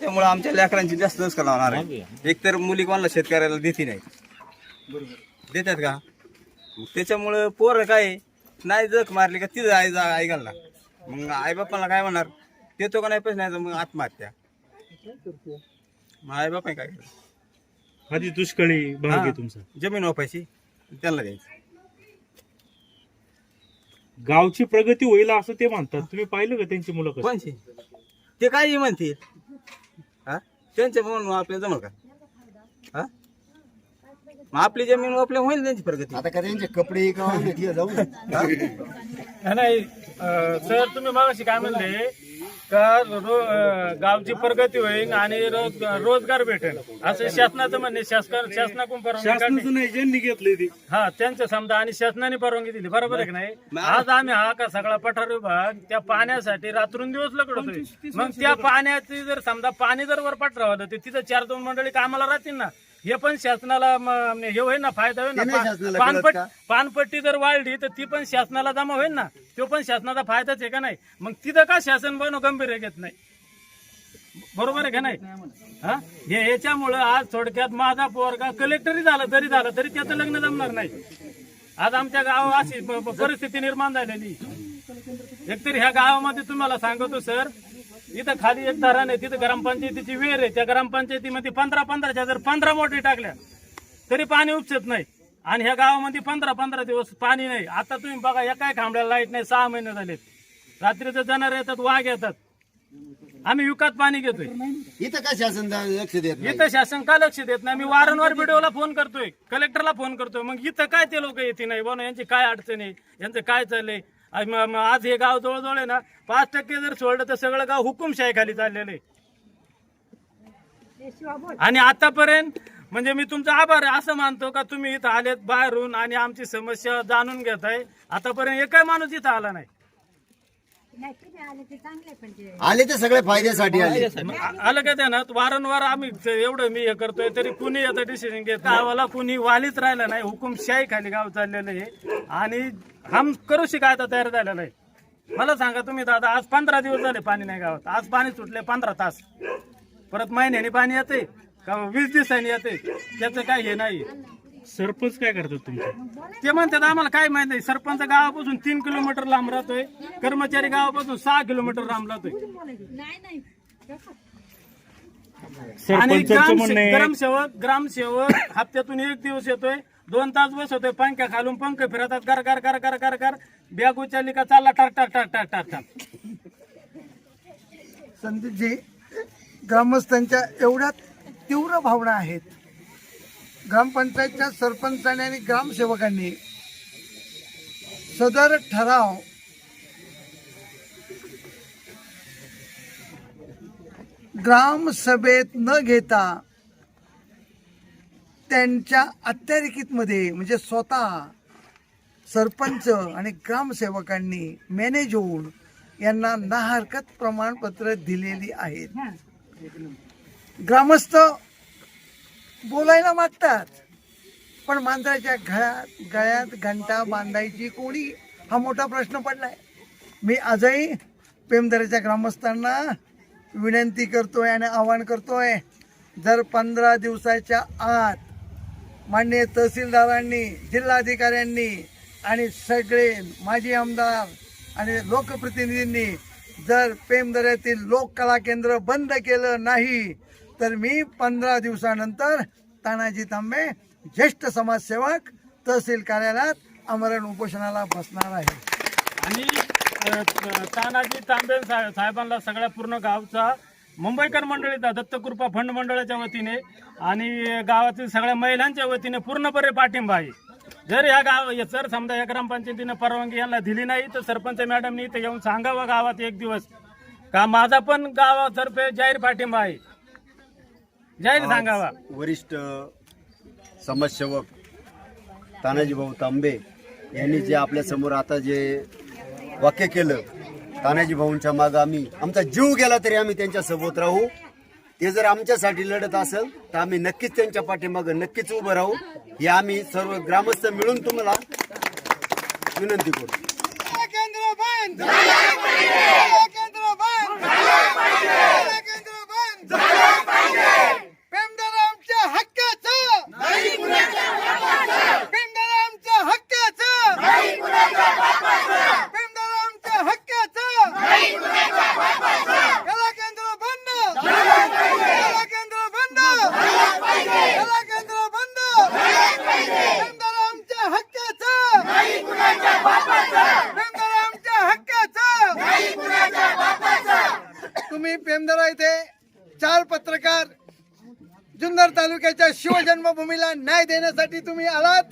त्यामुळे आमच्या लेकरांची जास्त नुकसान होणार आहे. एकतर मुली कोणाला शेतकऱ्याला देते नाही. देतात का? त्याच्यामुळं पोरं काय नाही जख मारली का तिथं आई जा आई घालणार मग आई बापाला काय म्हणणार? देतो का नाही पैसे? नाही तर मग आत्महत्या. मग आई बापा काय? करायचं? आधी दुष्काळी भाग आहे हा. तुमचा. जमीन वापायची. त्यांना द्यायची. गावची प्रगती होईल असं ते म्हणतात. तुम्ही पाहिलं का त्यांची मुलाखत? कोणची? ते काही म्हणतील? त्यांच्या म्हणून आपल्याला जमल का? हा? मग आपली जमीन आपल्या होईल त्यांची प्रगती. आता का त्यांचे कपडे का घेतले जाऊ नाही सर तुम्ही मगाशी काय म्हणले? का रो- गावची प्रगती होईल आणि रोज- रोजगार भेटेल. असं शासनाचं म्हणणे शासन शासनाकडून परवानगी नाही ज्यांनी घेतलंय ते. हा त्यांचं समजा आणि शासनाने परवानगी दिली. बरोबर आहे की नाही? आज आम्ही हा का सगळा पठार विभाग त्या पाण्यासाठी रात्रून दिवस लकडतोय मग त्या पाण्याची जर समजा पाणी जर वर पठरावलं तर तिथं चार दोन मंडळी कामाला राहतील ना. हे पण शासनाला म- हे होईल ना फायदा होईल ना. पा- पानपट? पानपट्टी जर वाढली तर ती पण शासनाला जमा होईल ना. तो पण शासनाचा फायदाच आहे का नाही? मग तिथं का शासन बनव गंभीर घेत नाही? बरोबर आहे का नाही? हा? हे याच्यामुळं आज थोडक्यात माझा पोरगा कलेक्टरी झाला तरी झालं तरी त्याचं लग्न जमणार नाही. आज आमच्या गावात अशी परिस्थिती निर्माण झालेली. एकतरी ह्या गावामध्ये तुम्हाला सांगतो सर इथं खाली एक धरण आहे तिथं ग्रामपंचायतीची वेर आहे. त्या ग्रामपंचायतीमध्ये पंधरा पंधराच्या जर पंधरा मोटरी टाकल्या तरी पाणी उपसत नाही. आणि ह्या गावामध्ये पंधरा पंधरा दिवस पाणी नाही. आता तुम्ही बघा एकाही खांबळ्याला लाइट नाही सहा महिने झालेत. रात्रीचं जनावर येतात वाघ येतात. आम्ही विकत पाणी घेतोय. इथं का शासन लक्ष देत नाही? इथं शासन का लक्ष देत नाही? मी वारंवार व्हिडिओला फोन करतोय. कलेक्टरला फोन करतोय. मग इथं काय ते लोक येते नाही? बोला यांची काय अडचण आहे? यांचं काय चाललंय? आज हे गाव जवळजवळ आहे ना पाच टक्के जर सोडलं तर सगळं गाव हुकुमशाही खाली चाललेलं आहे. आणि आतापर्यंत म्हणजे मी तुमचा आभार आहे असं मानतो का तुम्ही इथं आलेत बाहेरून आणि आमची समस्या जाणून घेताय आतापर्यंत एकही माणूस इथं आला नाही. नाही तुम्ही आले ते चांगले पण ते. आले ते सगळे फायद्यासाठी आले. आ- आलं का त्यानं? वारंवार आम्ही ते एवढं मी हे करतोय तरी कुणी आता डिसिजन घेत गावाला कुणी वालीच राहिलं नाही हुकुमशाही खाली गाव चाललेलं आहे. आणि हम करू शिकायचा तयार झालेला आहे? मला सांगा तुम्ही दादा आज पंधरा दिवस झाले पाणी नाही गावात. आज पाणी सुटले पंधरा तास. परत महिन्याने पाणी येते का वीस दिवसांनी येते त्याचं काय हे नाही. सरपंच काय करतात तुमचे? ते म्हणतात आम्हाला काय माहीत नाही. सरपंच गावापासून तीन किलोमीटर लांब राहतोय. कर्मचारी गावापासून सहा किलोमीटर लांब राहतोय. नाही नाही आणि सरपंचांचं ग्राम म्हणणं आहे ग्रामसेवक ग्रामसेवक हप्त्यातून एक दिवस येतोय. दोन तास बसवतोय पंख्या खालून पंख फिरतात कर कर कर कर कर कर बॅग उचलली का चालला टाक टाक टाक टाक टाक टाक. संदीपजी ग्रामस्थांच्या एवढ्या तीव्र भावना आहेत. ग्रामपंचायतच्या सरपंचाने आणि ग्रामसेवकांनी सदर ठराव ग्रामसभेत न घेता त्यांच्या अत्यारिकीतमध्ये म्हणजे स्वतः सरपंच आणि ग्रामसेवकांनी मॅनेज होऊन यांना ना हरकत प्रमाणपत्र दिलेली आहेत. ग्रामस्थ बोलायला मागतात. पण मांजराच्या घळ्यात गळ्यात घंटा बांधायची कोणी? हा मोठा प्रश्न पडलाय. मी आजही पेमदऱ्याच्या ग्रामस्थांना विनंती करतोय आणि आवाहन करतोय जर पंधरा दिवसाच्या आत माननीय तहसीलदारांनी जिल्हाधिकाऱ्यांनी आणि सगळे माजी आमदार आणि लोकप्रतिनिधींनी जर पेमदऱ्यातील लोककला केंद्र बंद केलं नाही तर मी पंधरा दिवसानंतर तानाजी तांबे ज्येष्ठ समाजसेवक तहसील कार्यालयात आमरण उपोषणाला बसणार आहे. आणि तानाजी तांबे सा- साहेबांना सगळ्या पूर्ण गावचा मुंबईकर मंडळीचा दत्तकृपा फंड मंडळाच्या वतीने आणि गावातील सगळ्या महिलांच्या वतीने पूर्णपणे पाठिंबा आहे. जर या गाव जर समजा या ग्रामपंचायतीनं परवानगी यांना दिली नाही तर सरपंच मॅडमनी इथे येऊन सांगावं गावात एक दिवस. का माझा पण गावातर्फे जाहीर पाठिंबा आहे. जाहीर सांगावा. वरिष्ठ समाजसेवक तानाजी भाऊ तांबे यांनी जे आपल्यासमोर आता जे वाक्य केलं तानाजी भाऊंच्या मागं आम्ही आमचा जीव गेला तरी आम्ही त्यांच्यासोबत राहू. ते जर आमच्यासाठी लढत असेल तर आम्ही नक्कीच त्यांच्या पाठीमागं नक्कीच उभं राहू. हे आम्ही सर्व ग्रामस्थ मिळून तुम्हाला विनंती करू. चार पत्रकार जुन्नर तालुक्याच्या शिवजन्मभूमीला न्याय देण्यासाठी तुम्ही आलात.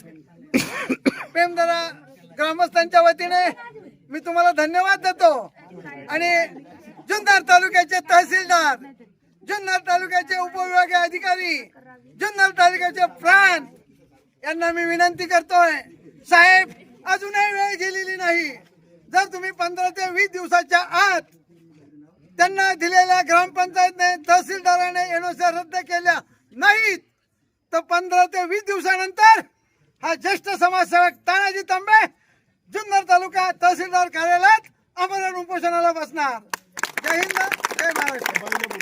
प्रेमदरा ग्रामस्थांच्या वतीने मी तुम्हाला धन्यवाद देतो. आणि जुन्नर तालुक्याचे तहसीलदार जुन्नर तालुक्याचे उपविभागीय अधिकारी जुन्नर तालुक्याचे प्राण यांना मी विनंती करतोय. साहेब अजूनही वेळ गेलेली नाही. जर तुम्ही पंधरा ते वीस दिवसाच्या आत त्यांना दिलेल्या ग्रामपंचायतने तहसीलदाराने एनओसी रद्द केल्या नाहीत. तर पंधरा ते वीस दिवसानंतर हा ज्येष्ठ समाजसेवक तानाजी तांबे जुन्नर तालुका तहसीलदार कार्यालयात आमरण उपोषणाला बसणार. जय हिंद जय महाराष्ट्र.